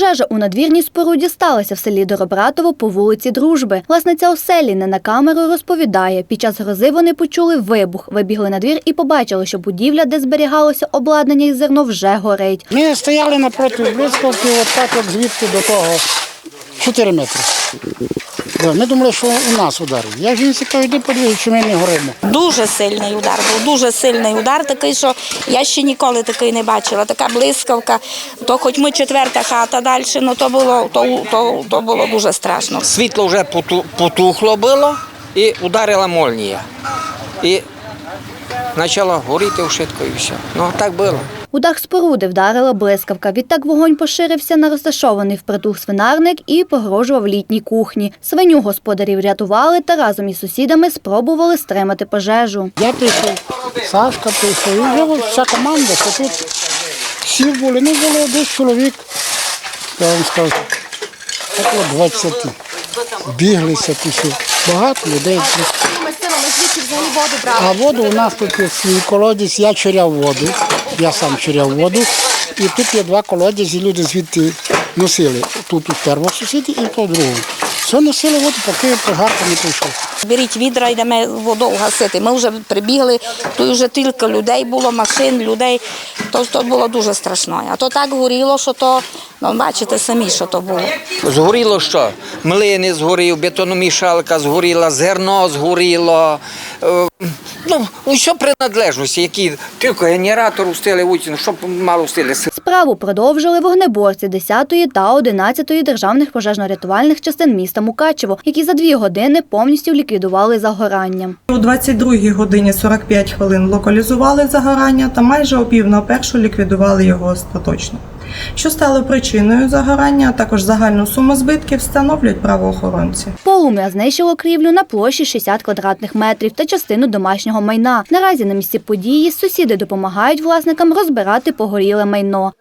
Пожежа у надвірній споруді сталася в селі Доробратово по вулиці Дружби. Власниця оселі не на камеру розповідає. Під час грози вони почули вибух, вибігли на двір і побачили, що будівля, де зберігалося обладнання і зерно, вже горить. Ми стояли напроти блискавки, от так от звідти до того 4 метри. Ми думали, що у нас ударив. Я жінці кажу, йди подивись, чи ми не горимо. Дуже сильний удар був, дуже сильний удар такий, що я ще ніколи такий не бачила. Така блискавка. То хоч ми четверта хата далі, ну то було, то, то, то було дуже страшно. Світло вже поту- потухло було і ударила молнія. І почало горіти швидко і все. Ну так було. У дах споруди вдарила блискавка. Відтак вогонь поширився на розташований впритул свинарник і погрожував літній кухні. Свиню господарі врятували та разом із сусідами спробували стримати пожежу. Я прийшов, Сашка прийшов, і вже вся команда, що тут всі були. Ну, було десь чоловік, я вам скажу, около 20. Біглися пішли. Багато людей. А воду у нас тут є свій колодязь, я чуряв воду, я сам чуряв воду. І тут є два колодязі, люди звідти носили. Тут у першому сусіді і по другому. Все носили воду, поки пригарка не прийшов. Беріть відра, йдемо воду гасити. Ми вже прибігли, тут вже тільки людей було, машин, людей. То, то було дуже страшно. А то так горіло, що то, ну, бачите самі, що то було. Згоріло що? Млини згорів, бетономішалка згоріла, зерно згоріло. Е, Ну, усе принадлежності, які тільки генератор устили, вутін, щоб мало устили. Справу продовжили вогнеборці 10-ї та 11-ї державних пожежно-рятувальних частин міста Мукачево, які за дві години повністю ліквідували загорання. У 22 годині 45 хвилин локалізували загорання та майже о пів на першу ліквідували його остаточно. Що стало причиною загорання, а також загальну суму збитків встановлюють правоохоронці. Полум'я знищило крівлю на площі 60 квадратних метрів та частину домашнього майна. Наразі на місці події сусіди допомагають власникам розбирати погоріле майно.